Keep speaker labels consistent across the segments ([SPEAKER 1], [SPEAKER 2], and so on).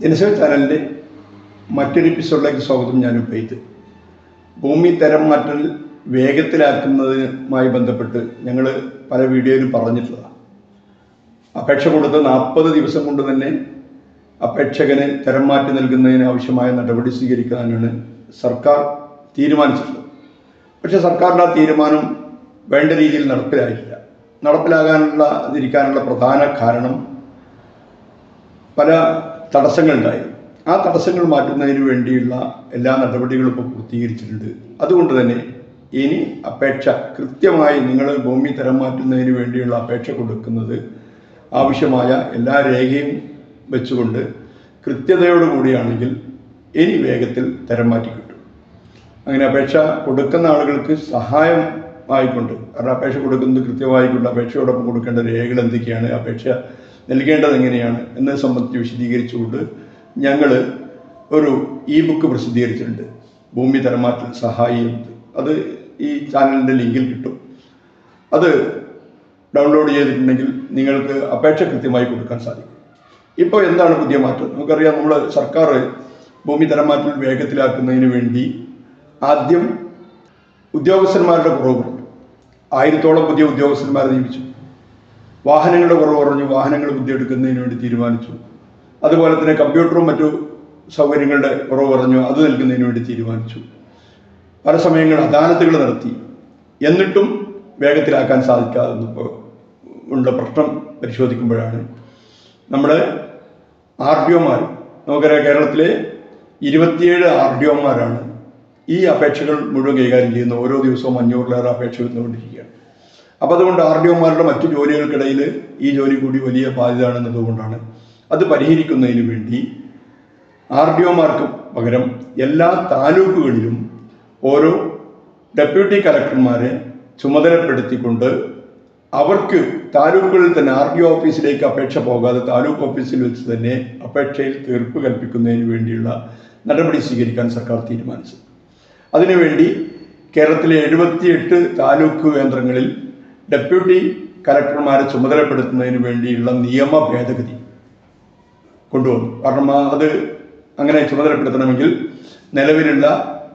[SPEAKER 1] ജനസേവ ചാനലിന്റെ മറ്റൊരു എപ്പിസോഡിലേക്ക് സ്വാഗതം. ഞാൻ ഉപയോഗിച്ച് ഭൂമി തരം മാറ്റൽ വേഗത്തിലാക്കുന്നതുമായി ബന്ധപ്പെട്ട് ഞങ്ങൾ പല വീഡിയോയിലും പറഞ്ഞിട്ടുള്ളതാണ്. അപേക്ഷ കൊടുത്ത് നാൽപ്പത് ദിവസം കൊണ്ട് തന്നെ അപേക്ഷകന് തരം മാറ്റി നൽകുന്നതിന് ആവശ്യമായ നടപടി സ്വീകരിക്കാനാണ് സർക്കാർ തീരുമാനിച്ചിട്ടുള്ളത്. പക്ഷേ സർക്കാരിന്റെ ആ തീരുമാനം വേണ്ട രീതിയിൽ നടപ്പിലായില്ല നടപ്പിലാകാനുള്ള ഇരിക്കാനുള്ള പ്രധാന കാരണം പല തടസ്സങ്ങളുണ്ടായി. ആ തടസ്സങ്ങൾ മാറ്റുന്നതിന് വേണ്ടിയുള്ള എല്ലാ നടപടികളും ഇപ്പോൾ പൂർത്തീകരിച്ചിട്ടുണ്ട്. അതുകൊണ്ട് തന്നെ ഇനി അപേക്ഷ കൃത്യമായി നിങ്ങൾ ഭൂമി തരം മാറ്റുന്നതിന് വേണ്ടിയുള്ള അപേക്ഷ കൊടുക്കുന്നത് ആവശ്യമായ എല്ലാ രേഖയും വെച്ചുകൊണ്ട് കൃത്യതയോടുകൂടിയാണെങ്കിൽ ഇനി വേഗത്തിൽ തരം മാറ്റി കിട്ടും. അങ്ങനെ അപേക്ഷ കൊടുക്കുന്ന ആളുകൾക്ക് സഹായം ആയിക്കൊണ്ട് കാരണം അപേക്ഷ കൊടുക്കുന്നത് കൃത്യമായിക്കൊണ്ട് അപേക്ഷയോടൊപ്പം കൊടുക്കേണ്ട രേഖകൾ എന്തൊക്കെയാണ് അപേക്ഷ നൽകേണ്ടത് എങ്ങനെയാണ് എന്നത് സംബന്ധിച്ച് വിശദീകരിച്ചുകൊണ്ട് ഞങ്ങൾ ഒരു ഇ ബുക്ക് പ്രസിദ്ധീകരിച്ചിട്ടുണ്ട്. ഭൂമി തരമാറ്റൽ സഹായി അത് ഈ ചാനലിന്റെ ലിങ്കിൽ കിട്ടും. അത് ഡൗൺലോഡ് ചെയ്തിട്ടുണ്ടെങ്കിൽ നിങ്ങൾക്ക് അപേക്ഷ കൃത്യമായി കൊടുക്കാൻ സാധിക്കും. ഇപ്പോൾ എന്താണ് പുതിയ മാറ്റം? നമുക്കറിയാം നമ്മൾ സർക്കാർ ഭൂമി തരമാറ്റൽ വേഗത്തിലാക്കുന്നതിന് വേണ്ടി ആദ്യം ഉദ്യോഗസ്ഥന്മാരുടെ കുറവുണ്ട്. ആയിരത്തോളം പുതിയ ഉദ്യോഗസ്ഥന്മാരെ നിയമിച്ചു. വാഹനങ്ങളുടെ കുറവ് കുറഞ്ഞു വാഹനങ്ങൾ പുതിയെടുക്കുന്നതിന് വേണ്ടി തീരുമാനിച്ചു. അതുപോലെ തന്നെ കമ്പ്യൂട്ടറും മറ്റു സൗകര്യങ്ങളുടെ കുറവ് കുറഞ്ഞു അത് നൽകുന്നതിന് വേണ്ടി തീരുമാനിച്ചു. പല സമയങ്ങളിൽ അദാലത്തുകൾ നടത്തി. എന്നിട്ടും വേഗത്തിലാക്കാൻ സാധിക്കാതെ ഉള്ള പ്രശ്നം പരിശോധിക്കുമ്പോഴാണ് നമ്മുടെ ആർ ഡി ഒമാർ നമുക്കറിയാം കേരളത്തിലെ ഇരുപത്തിയേഴ് ആർ ഡി ഒമാരാണ് ഈ അപേക്ഷകൾ മുഴുവൻ കൈകാര്യം ചെയ്യുന്ന ഓരോ ദിവസവും അഞ്ഞൂറിലേറെ അപേക്ഷ വന്നുകൊണ്ടിരിക്കുകയാണ് അപ്പോൾ അതുകൊണ്ട് ആർ ഡി ഒമാരുടെ മറ്റു ജോലികൾക്കിടയിൽ ഈ ജോലി കൂടി വലിയ ബാധ്യതയാണെന്നതുകൊണ്ടാണ് അത് പരിഹരിക്കുന്നതിന് വേണ്ടി ആർ ഡി ഒമാർക്ക് പകരം എല്ലാ താലൂക്കുകളിലും ഓരോ ഡെപ്യൂട്ടി കലക്ടർമാരെ ചുമതലപ്പെടുത്തിക്കൊണ്ട് അവർക്ക് താലൂക്കുകളിൽ തന്നെ ആർ ഡി ഒ ഓഫീസിലേക്ക് അപേക്ഷ പോകാതെ താലൂക്ക് ഓഫീസിൽ വെച്ച് തന്നെ അപേക്ഷയിൽ തീർപ്പ് കൽപ്പിക്കുന്നതിന് വേണ്ടിയുള്ള നടപടി സ്വീകരിക്കാൻ സർക്കാർ തീരുമാനിച്ചു. അതിനുവേണ്ടി കേരളത്തിലെ എഴുപത്തിയെട്ട് താലൂക്ക് കേന്ദ്രങ്ങളിൽ ഡെപ്യൂട്ടി കലക്ടർമാരെ ചുമതലപ്പെടുത്തുന്നതിന് വേണ്ടിയുള്ള നിയമ ഭേദഗതി കൊണ്ടുവന്നു. കാരണം അത് അങ്ങനെ ചുമതലപ്പെടുത്തണമെങ്കിൽ നിലവിലുള്ള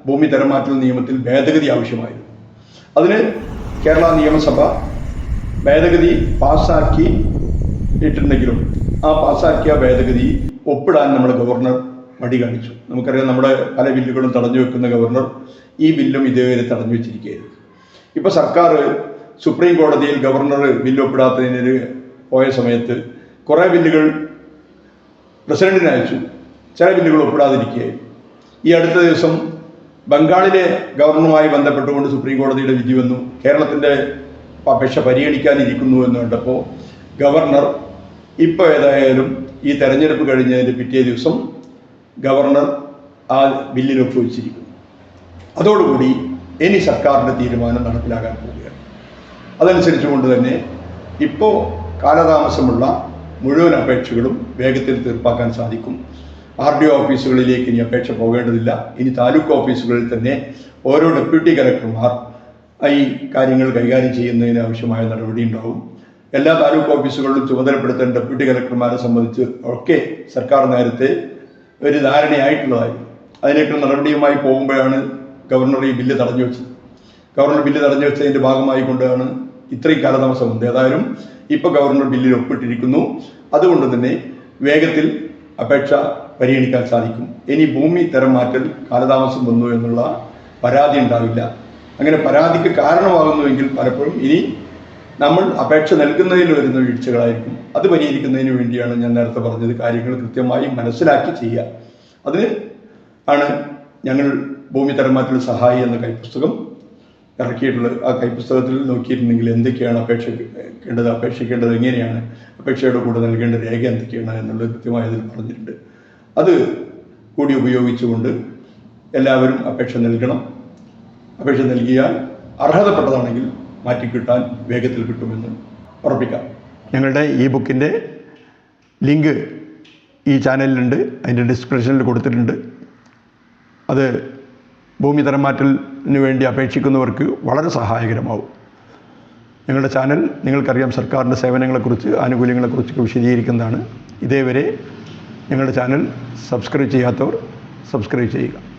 [SPEAKER 1] ഭൂമി തരമാറ്റൽ നിയമത്തിൽ ഭേദഗതി ആവശ്യമായിരുന്നു. അതിന് കേരള നിയമസഭ ഭേദഗതി പാസ്സാക്കി ഇട്ടിട്ടുണ്ടെങ്കിലും ആ പാസ്സാക്കിയ ഭേദഗതി ഒപ്പിടാൻ നമ്മൾ ഗവർണർ മടി കാണിച്ചു. നമുക്കറിയാം നമ്മുടെ പല ബില്ലുകളും തടഞ്ഞു വെക്കുന്ന ഗവർണർ ഈ ബില്ലും ഇതേവരെ തടഞ്ഞു വെച്ചിരിക്കുകയായിരുന്നു. ഇപ്പോൾ സർക്കാർ സുപ്രീം കോടതിയിൽ ഗവർണർ ബില്ല് ഒപ്പിടാത്തതിന് പോയ സമയത്ത് കുറേ ബില്ലുകൾ പ്രസിഡന്റിന് അയച്ചു. ചില ബില്ലുകൾ ഒപ്പിടാതിരിക്കുകയായി ഈ അടുത്ത ദിവസം ബംഗാളിലെ ഗവർണറുമായി ബന്ധപ്പെട്ടുകൊണ്ട് സുപ്രീം കോടതിയുടെ വിധി വന്നു. കേരളത്തിന്റെ അപേക്ഷ പരിഗണിക്കാനിരിക്കുന്നു എന്ന് കണ്ടപ്പോൾ ഗവർണർ ഇപ്പോൾ ഏതായാലും ഈ തെരഞ്ഞെടുപ്പ് കഴിഞ്ഞതിന്റെ പിറ്റേ ദിവസം ഗവർണർ ആ ബില്ലിൽ ഒപ്പുവെച്ചിരിക്കുന്നു. അതോടുകൂടി ഇനി സർക്കാരിന്റെ തീരുമാനം നടപ്പിലാകാൻ പോവുകയാണ്. അതനുസരിച്ചുകൊണ്ട് തന്നെ ഇപ്പോൾ കാലതാമസമുള്ള മുഴുവൻ അപേക്ഷകളും വേഗത്തിൽ തീർപ്പാക്കാൻ സാധിക്കും. ആർ ഡി ഒ ഓഫീസുകളിലേക്ക് ഇനി അപേക്ഷ പോകേണ്ടതില്ല. ഇനി താലൂക്ക് ഓഫീസുകളിൽ തന്നെ ഓരോ ഡെപ്യൂട്ടി കലക്ടർമാർ ഈ കാര്യങ്ങൾ കൈകാര്യം ചെയ്യുന്നതിന് ആവശ്യമായ നടപടി ഉണ്ടാവും. എല്ലാ താലൂക്ക് ഓഫീസുകളിലും ചുമതലപ്പെടുത്തേണ്ട ഡെപ്യൂട്ടി കലക്ടർമാരെ സംബന്ധിച്ച് ഒക്കെ സർക്കാർ നേരത്തെ ഒരു ധാരണയായിട്ടുള്ളതായി അതിനേക്കുള്ള നടപടിയുമായി പോകുമ്പോഴാണ് ഗവർണർ ഈ ബില്ല് തടഞ്ഞു വെച്ചത്. ഗവർണർ ബില്ല് തടഞ്ഞു വെച്ചതിന്റെ ഭാഗമായി കൊണ്ടാണ് ഇത്രയും കാലതാമസം വന്നത് ഏതായാലും ഇപ്പോൾ ഗവർണർ ബില്ലിൽ ഒപ്പിട്ടിരിക്കുന്നു. അതുകൊണ്ട് തന്നെ വേഗത്തിൽ അപേക്ഷ പരിഗണിക്കാൻ സാധിക്കും. ഇനി ഭൂമി തരം മാറ്റൽ കാലതാമസം വന്നു എന്നുള്ള പരാതി ഉണ്ടാവില്ല. അങ്ങനെ പരാതിക്ക് കാരണമാകുന്നുവെങ്കിൽ പലപ്പോഴും ഇനി നമ്മൾ അപേക്ഷ നൽകുന്നതിൽ വരുന്ന വീഴ്ചകളായിരിക്കും. അത് പരിഹരിക്കുന്നതിന് വേണ്ടിയാണ് ഞാൻ നേരത്തെ പറഞ്ഞത് കാര്യങ്ങൾ കൃത്യമായി മനസ്സിലാക്കി ചെയ്യുക. അതിന് ആണ് ഞങ്ങൾ ഭൂമി തരം മാറ്റൽ സഹായി എന്ന കൈപ്പുസ്തകം ഇറക്കിയിട്ടുള്ളത് ആ കൈപ്പുസ്തകത്തിൽ നോക്കിയിട്ടുണ്ടെങ്കിൽ എന്തൊക്കെയാണ് അപേക്ഷിക്കേണ്ടത് അപേക്ഷിക്കേണ്ടത് എങ്ങനെയാണ് അപേക്ഷയുടെ കൂടെ നൽകേണ്ട രേഖ എന്തൊക്കെയാണ് എന്നുള്ളത് കൃത്യമായി അതിൽ പറഞ്ഞിട്ടുണ്ട്. അത് കൂടി ഉപയോഗിച്ചുകൊണ്ട് എല്ലാവരും അപേക്ഷ നൽകണം. അപേക്ഷ നൽകിയാൽ അർഹതപ്പെട്ടതാണെങ്കിൽ മാറ്റിക്കിട്ടാൻ വേഗത്തിൽ കിട്ടുമെന്ന് ഉറപ്പിക്കാം. ഞങ്ങളുടെ ഈ ബുക്കിന്റെ ലിങ്ക് ഈ ചാനലിലുണ്ട്. അതിന്റെ ഡിസ്ക്രിപ്ഷനിൽ കൊടുത്തിട്ടുണ്ട്. അത് ഭൂമി തരംമാറ്റലിന് വേണ്ടി അപേക്ഷിക്കുന്നവർക്ക് വളരെ സഹായകരമാവും. ഞങ്ങളുടെ ചാനൽ നിങ്ങൾക്കറിയാം സർക്കാരിന്റെ സേവനങ്ങളെക്കുറിച്ച് ആനുകൂല്യങ്ങളെക്കുറിച്ചൊക്കെ വിശദീകരിക്കുന്നതാണ്. ഇതേവരെ ഞങ്ങളുടെ ചാനൽ സബ്സ്ക്രൈബ് ചെയ്യാത്തവർ സബ്സ്ക്രൈബ് ചെയ്യുക.